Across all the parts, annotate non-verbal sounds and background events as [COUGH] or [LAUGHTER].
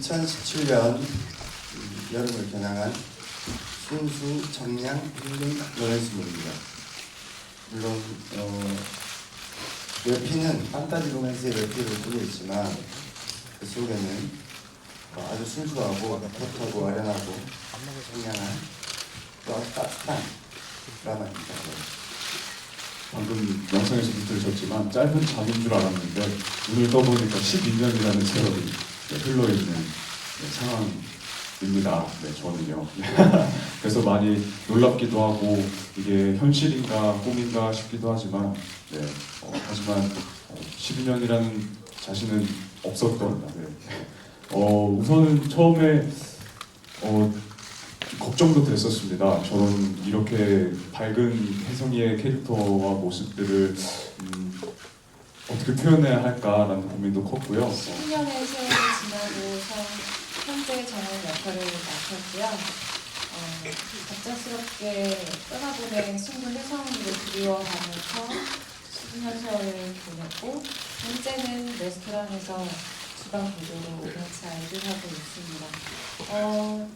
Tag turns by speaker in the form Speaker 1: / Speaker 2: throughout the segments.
Speaker 1: 2017년 여름을 겨냥한 순수 정량 힐링 로맨스물입니다. 물론 어, 웹피는 판타지 로맨스의 웹피를 꾸고 있지만 그 속에는 어, 아주 순수하고 풋하고 아련하고 청량한 또 아주 따뜻한 드라마입니다.
Speaker 2: 방금 영상에서도 들으셨지만 짧은 잠인 줄 알았는데 눈을 떠보니까 12년이라는 세월이 흘러 있는 네, 상황입니다. 네, 저는요. [LAUGHS] 그래서 많이 놀랍기도 하고 이게 현실인가 꿈인가 싶기도 하지만 네, 어, 하지만 어, 12년이라는 자신은 없었던 네. 어, 우선은 처음에 어, 좀 걱정도 됐었습니다. 저런 이렇게 밝은 혜성이의 캐릭터와 모습들을 음, 어떻게 표현해야 할까라는 고민도 컸고요. 어,
Speaker 3: 10년의 세월이 지나고서 현재 정원 역할을 맡았고요. 어, 갑작스럽게 떠나보낸 친구 혜성이를 그리워하면서 10년 세월을 보냈고 현재는 레스토랑에서 주방 보조로 같이 일을 하고 있습니다. 어,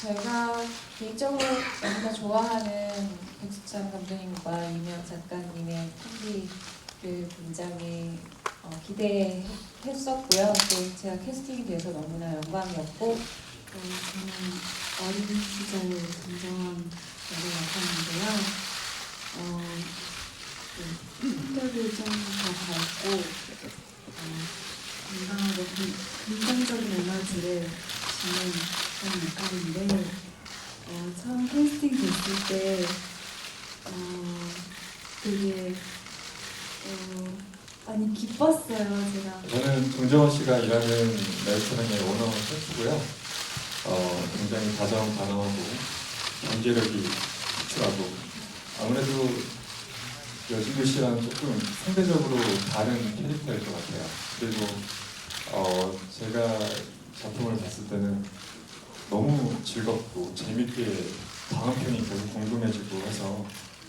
Speaker 3: 제가 개인적으로 너무나 좋아하는 백수찬 감독님과 이명 작가님의 콤비 를 굉장히 어, 기대했었고요. 또 제가 캐스팅이 돼서 너무나 영광이었고
Speaker 4: 어, 저는 어린 시절 김정원 역을 맡았는데요. 어, 그 성격이 좀 더 밝고 어, 건강하고 긍- 긍정적인 에너지를 주는 그런 역할인데 어, 처음 캐스팅 됐을 때 어, 되게 어, 많이 기뻤어요. 제가
Speaker 5: 저는 동정원 씨가 일하는 레스토랑의 오너 셰프고요. 어, 굉장히 다정다감하고 경제력이 특출하고 아무래도 여진규 씨랑 조금 상대적으로 다른 캐릭터일 것 같아요. 그리고 어, 제가 작품을 봤을 때는 너무 즐겁고 재밌게 다음 편이 계속 궁금해지고 해서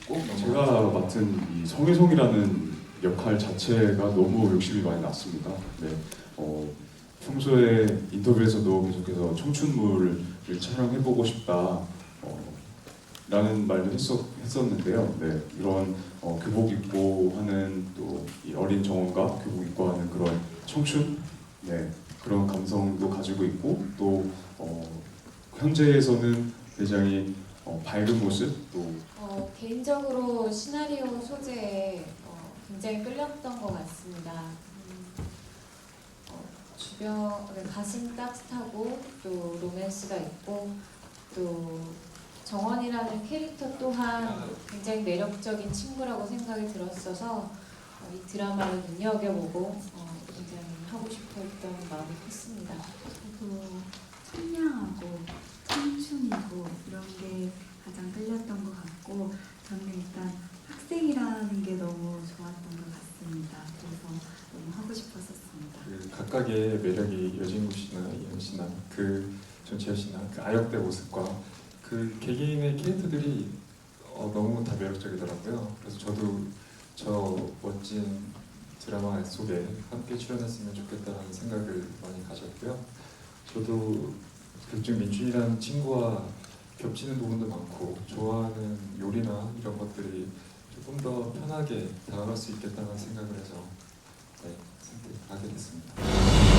Speaker 5: 꼭
Speaker 2: 제가
Speaker 5: 넘어가서
Speaker 2: 맡은 이 성혜성이라는 역할 자체가 너무 욕심이 많이 났습니다. 네, 어, 평소에 인터뷰에서도 계속해서 청춘물을 촬영해보고 싶다. 어, 라는 말도 했었, 했었는데요. 네, 이런 어, 교복 입고 하는 또이 어린 정원과 교복 입고 하는 그런 청춘, 네, 그런 감성도 가지고 있고 또 어, 현재에서는 굉장히 어, 밝은 모습, 또
Speaker 3: 어, 개인적으로 시나리오 소재에 어, 굉장히 끌렸던 것 같습니다. 음, 어, 주변 가슴 따뜻하고 또 로맨스가 있고 또 정원이라는 캐릭터 또한 굉장히 매력적인 친구라고 생각이 들었어서 어, 이 드라마를 눈여겨보고 어, 굉장히 하고 싶어 했던 마음이 컸습니다.
Speaker 4: 저도 청량하고 청춘이고 이런 게 가장 끌렸던 것 같고 저는 일단 학생이라는 게 너무 좋았던 것 같습니다. 그래서 너무 하고 싶었었습니다.
Speaker 5: 그 각각의 매력이 여진구 씨나 이현 씨나 그 전채연 씨나 그 아역대 모습과 그 개개인의 캐릭터들이 어, 너무 다 매력적이더라고요. 그래서 저도 저 멋진 드라마 속에 함께 출연했으면 좋겠다는 생각을 많이 가졌고요. 저도 극중 민준이라는 친구와 겹치는 부분도 많고 좋아하는 요리나 이런 것들이 조금 더 편하게 다가갈 수 있겠다는 생각을 해서 네, 선택하게 됐습니다.